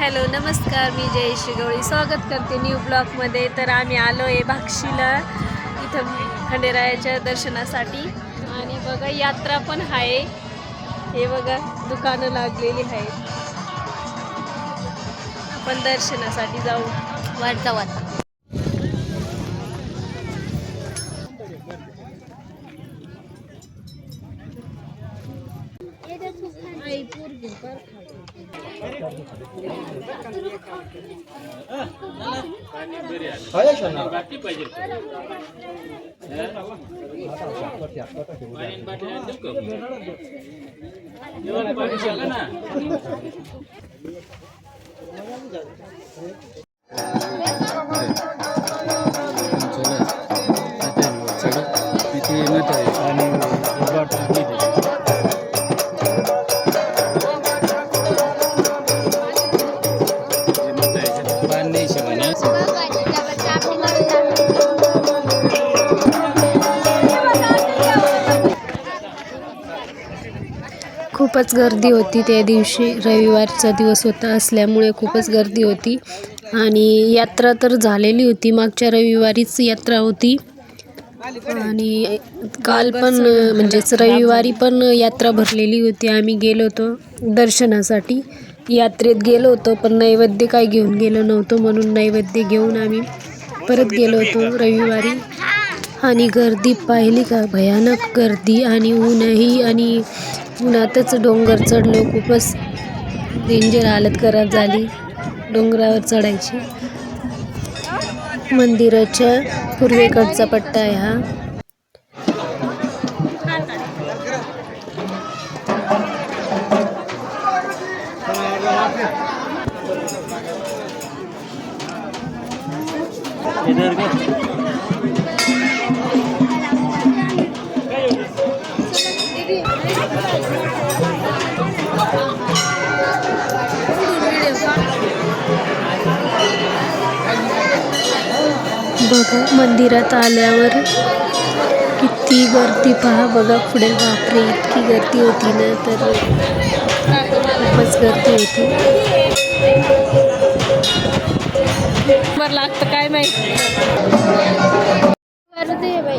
Hello नमस्कार मी जयश्री गवळी. स्वागत करते न्यू ब्लॉकमध्ये तर आम्ही आलो आहे भाक्षीला इथं खंडेरायाच्या दर्शनासाठी. आणि बघा यात्रा पण आहे हे बघा दुकानं लागलेली आहेत आपण दर्शनासाठी जाऊ. वाढता ना खूपच गर्दी होती त्या दिवशी. रविवारचा दिवस होता असल्यामुळे खूपच गर्दी होती. आणि यात्रा तर झालेली होती. मागच्या रविवारीच यात्रा होती. आणि काल पण म्हणजेच रविवारी पण यात्रा भरलेली होती. आम्ही गेलो होतो दर्शनासाठी. यात्रेत गेलो होतो पण नैवेद्य काय घेऊन गेलो नव्हतो म्हणून नैवेद्य घेऊन आम्ही परत गेलो होतो रविवारी. आणि गर्दी पाहिली का? भयानक गर्दी आणि ऊनही आणि उन्हातच डोंगर चढलो खूपच डेंजर हालत खराब झाली डोंगरावर चढायची. मंदिराच्या पूर्वेकडचा पट्टा आहे हा. बघा मंदिरात आल्यावर किती गर्दी पहा. बघा पुढे. बापरे इतकी गर्दी होती ना. तर खूपच गर्दी होती. बरं लागतं काय माहिती? गर्दी आहे बाई.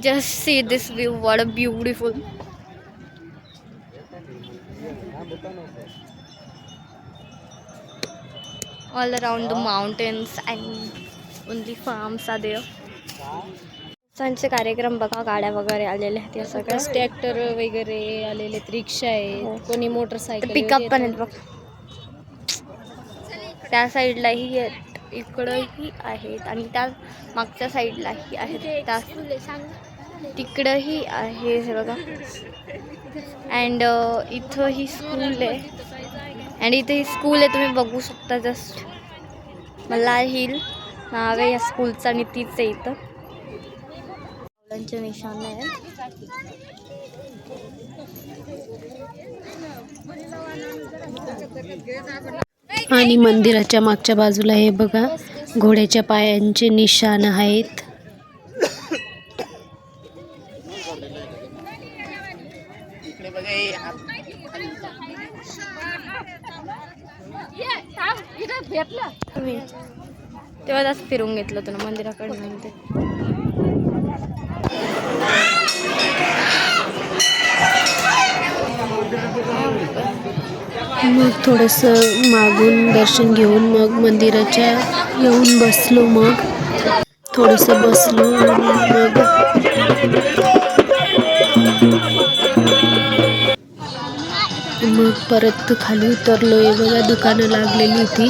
Just see this view. What a beautiful. All around the mountains and only farms are there. सणचे कार्यक्रम बघा गाड्या वगैरे आलेल्या आहेत या सगळ्या. ट्रॅक्टर वगैरे आलेले आहेत, रिक्षा आहे कोणी मोटरसायकल पिकअप पण आहेत बघ. त्या साईडलाही आहेत इकडंही आहेत आणि त्या मागच्या साईडलाही आहेत. त्या तिकडंही आहे हे बघा. अँड इथं ही स्कूल आहे. अँड इथं ही स्कूल आहे तुम्ही बघू शकता जस्ट मल्हार हिल नाव आहे या स्कूलचं आणि तीच आहे इथं. मुलांचे निशाण आहे आणि मंदिराच्या मागच्या बाजूला हे बघा घोड्याच्या पायांचे निशाण आहेत. तेव्हा जास्त फिरून घेतलं होतं ना मग थोडंसं मागून दर्शन घेऊन मग मंदिराच्या येऊन बसलो मग. थोडंसं बसलो आणि मग मग परत खाली उतरलो आहे बघा दुकानं लागलेली होती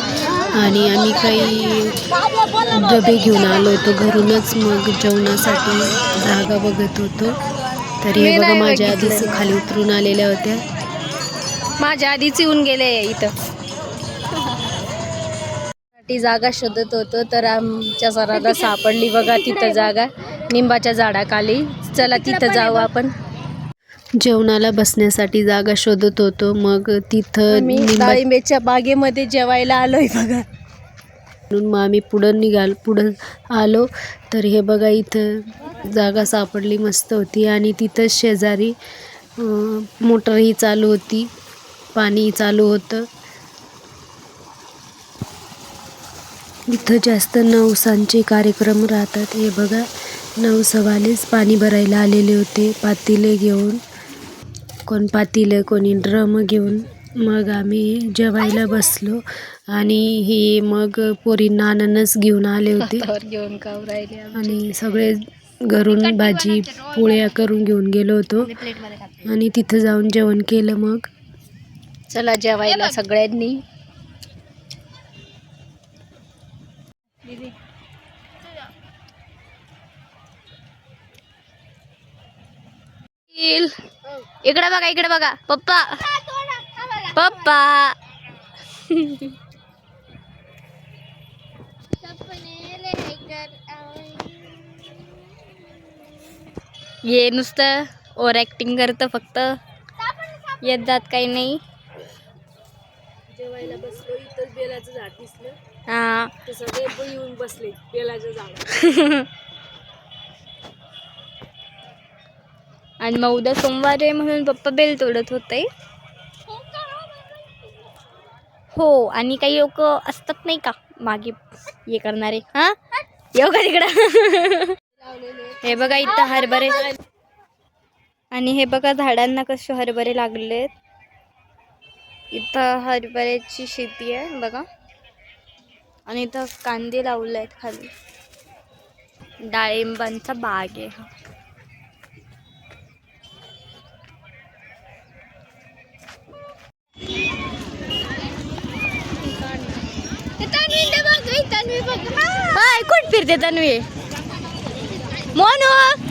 आणि आम्ही काही डबे घेऊन आलो होतो घरूनच. मग जेवणासाठी जागा बघत होतो. तरी हे बघा माझ्या. आधीच खाली उतरून आलेल्या होत्या. माझ्या आधीच येऊन गेले इथं. ती जागा शोधत होतो तर आमच्या सराला सापडली बघा तिथं जागा. निंबाच्या झाडाखाली. चला तिथं जाऊ आपण. जेवणाला बसण्यासाठी जागा शोधत होतो मग तिथं डाळिंबेच्या बागेमध्ये जेवायला आलोय बघा. म्हणून मग आम्ही पुढं निघाल पुढं आलो. तर हे बघा इथं जागा सापडली मस्त होती. आणि तिथंच शेजारी मोटरही चालू होती. पाणी चालू होतं. इथं जास्त नवसांचे कार्यक्रम राहतात. हे बघा नवसवालेच पाणी भरायला आलेले होते. पातेले घेऊन कोण पातेलं कोणी ड्रम घेऊन. मग आम्ही जेवायला बसलो आणि ही मग पोरींना अननस घेऊन आले होते. आणि सगळे घरून भाजी पोळ्या करून घेऊन गेलो होतो. आणि तिथं जाऊन जेवण केलं मग. चला जेवायला सगळ्यांनी. इकडे बघा इकडे बघा. पप्पा. पप्पा. ये नुसतं ओव्हर ॲक्टिंग करतं फक्त. येत जात काही नाही. जेवायला बसलो बेलाचं झाड दिसलं. हा. सगळे येऊन बसले बेलाच्या झाड आणि मग उद्या सोमवार आहे म्हणून पप्पा बेल तोडत होते. हो आणि काही लोक असतात नाही का मागे हे करणारे हा? येऊ का तिकडं? हे बघा इथं हरभरे आणि हे बघा झाडांना कसे हरभरे लागलेत. इथं हरभऱ्याची शेती आहे बघा. आणि इथं कांदे लावले आहेत खाली. डाळिंबांचा बाग आहे हा. हाय कोण फिरते तन्वी? मोनू!